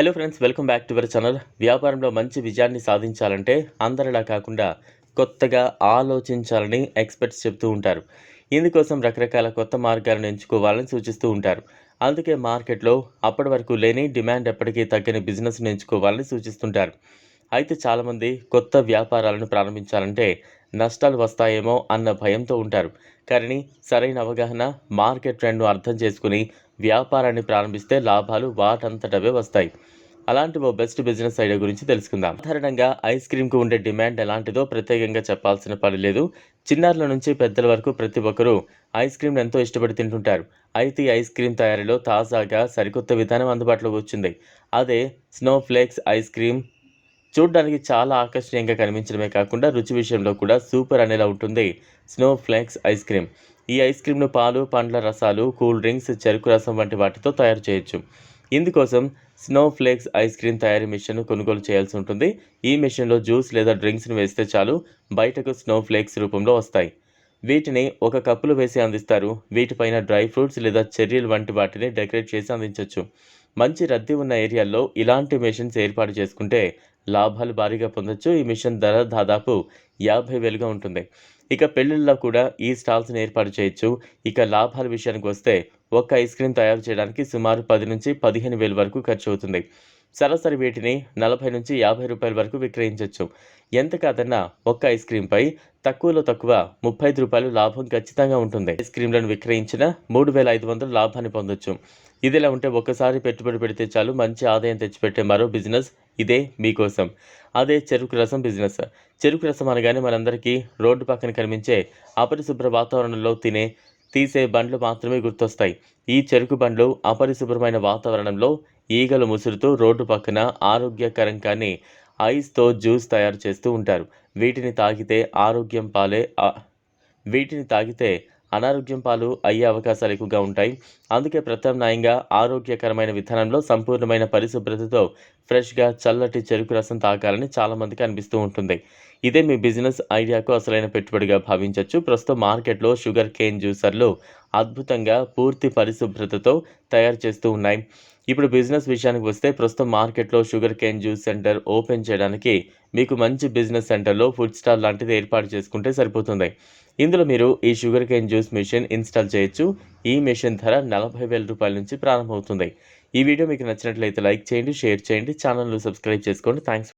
Hello friends welcome back to our channel వ్యాపారంలో మంచి విజయాన్ని సాధించాలంటే అందరిలా కాకుండా కొత్తగా ఆలోచించాలని ఎక్స్పర్ట్స్ చెప్తూ ఉంటారు. ఇందుకోసం రకరకాల కొత్త మార్గాలను ఎంచుకోవాలని సూచిస్తూ ఉంటారు. అందుకే మార్కెట్లో అప్పటి వరకు లేని డిమాండ్ ఎప్పటికీ తగ్గని బిజినెస్ను ఎంచుకోవాలని సూచిస్తుంటారు. అయితే చాలామంది కొత్త వ్యాపారాలను ప్రారంభించాలంటే నష్టాలు వస్తాయేమో అన్న భయంతో ఉంటారు. కానీ సరైన అవగాహన మార్కెట్ ట్రెండ్ను అర్థం చేసుకుని వ్యాపారాన్ని ప్రారంభిస్తే లాభాలు వాటంతటవే వస్తాయి. అలాంటి ఓ బెస్ట్ బిజినెస్ ఐడియా గురించి తెలుసుకుందాం. సాధారణంగా ఐస్ క్రీమ్కు ఉండే డిమాండ్ ఎలాంటిదో ప్రత్యేకంగా చెప్పాల్సిన పని లేదు. చిన్నారుల నుంచి పెద్దల వరకు ప్రతి ఒక్కరూ ఐస్ క్రీమ్ను ఎంతో ఇష్టపడి తింటుంటారు. అయితే ఐస్ క్రీమ్ తయారీలో తాజాగా సరికొత్త విధానం అందుబాటులోకి వచ్చింది. అదే స్నో ఫ్లేక్స్ ఐస్ క్రీమ్ చూడ్డానికి చాలా ఆకర్షణీయంగా కనిపించడమే కాకుండా రుచి విషయంలో కూడా సూపర్ అనేలా ఉంటుంది. Snow flakes ice cream. ఈ ఐస్ క్రీమ్ను పాలు పండ్ల రసాలు కూల్ డ్రింక్స్ చెరుకు రసం వంటి వాటితో తయారు చేయొచ్చు. ఇందుకోసం స్నో ఫ్లేక్స్ ఐస్ క్రీమ్ తయారీ మిషన్ను కొనుగోలు చేయాల్సి ఉంటుంది. ఈ మిషన్లో జ్యూస్ లేదా డ్రింక్స్ను వేస్తే చాలు బయటకు స్నో ఫ్లేక్స్ రూపంలో వస్తాయి. వీటిని ఒక కప్పులో వేసి అందిస్తారు. వీటిపైన డ్రై ఫ్రూట్స్ లేదా చెర్రీలు వంటి వాటిని డెకరేట్ చేసి అందించవచ్చు మంచి రద్దీ ఉన్న ఏరియాల్లో ఇలాంటి మిషన్స్ ఏర్పాటు చేసుకుంటే లాభాలు భారీగా పొందొచ్చు. ఈ మిషన్ ధర దాదాపు యాభై వేలుగా ఉంటుంది. ఇక పెళ్ళిళ్ళలో కూడా ఈ స్టాల్స్ని ఏర్పాటు చేయొచ్చు. ఇక లాభాల విషయానికి వస్తే ఒక్క ఐస్ క్రీమ్ తయారు చేయడానికి సుమారు పది నుంచి పదిహేను వేల వరకు ఖర్చు అవుతుంది. సరాసరి వీటిని నలభై నుంచి యాభై రూపాయల వరకు విక్రయించవచ్చు ఎంత కాదన్నా ఒక్క ఐస్ క్రీంపై తక్కువలో తక్కువ ముప్పై ఐదు రూపాయలు లాభం ఖచ్చితంగా ఉంటుంది. ఐస్ క్రీమ్లను విక్రయించిన మూడు వేల ఐదు వందలు లాభాన్ని పొందొచ్చు. ఇదిలా ఉంటే ఒక్కసారి పెట్టుబడి పెడితే చాలు మంచి ఆదాయం తెచ్చిపెట్టే మరో బిజినెస్ ఇదే మీకోసం. అదే చెరుకు రసం బిజినెస్. చెరుకు రసం అనగానే మనందరికీ రోడ్డు పక్కన కనిపించే అపరిశుభ్ర వాతావరణంలో తినే తీసే బండ్లు మాత్రమే గుర్తొస్తాయి. ఈ చెరుకు బండ్లు అపరిశుభ్రమైన వాతావరణంలో ఈగలు ముసురుతూ రోడ్డు పక్కన ఆరోగ్యకరం కానీ ఐస్తో జ్యూస్ తయారు చేస్తూ ఉంటారు. వీటిని తాగితే ఆరోగ్యం పాలే వీటిని తాగితే అనారోగ్యం పాలు అయ్యే అవకాశాలు ఎక్కువగా ఉంటాయి. అందుకే ప్రత్యామ్నాయంగా ఆరోగ్యకరమైన విధానంలో సంపూర్ణమైన పరిశుభ్రతతో ఫ్రెష్గా చల్లటి చెరుకు రసం తాగాలని చాలామందికి అనిపిస్తూ ఉంటుంది. ఇదే మీ బిజినెస్ ఐడియాకు అసలైన పెట్టుబడిగా భావించవచ్చు ప్రస్తుతం మార్కెట్లో షుగర్ కేన్ జ్యూసర్లు అద్భుతంగా పూర్తి పరిశుభ్రతతో తయారు చేస్తూ ఉన్నాయి. ఇప్పుడు బిజినెస్ విషయానికి వస్తే ప్రస్తుతం మార్కెట్లో sugar cane juice centre open చేయడానికి మీకు మంచి బిజినెస్ సెంటర్లో ఫుడ్ స్టాల్ లాంటిది ఏర్పాటు చేసుకుంటే సరిపోతుంది. ఇందులో మీరు ఈ sugar cane juice machine install చేయొచ్చు. ఈ మిషన్ ధర నలభై వేల రూపాయల నుంచి ప్రారంభమవుతుంది. ఈ వీడియో మీకు నచ్చినట్లయితే లైక్ చేయండి షేర్ చేయండి ఛానల్ను సబ్స్క్రైబ్ చేసుకోండి. థ్యాంక్స్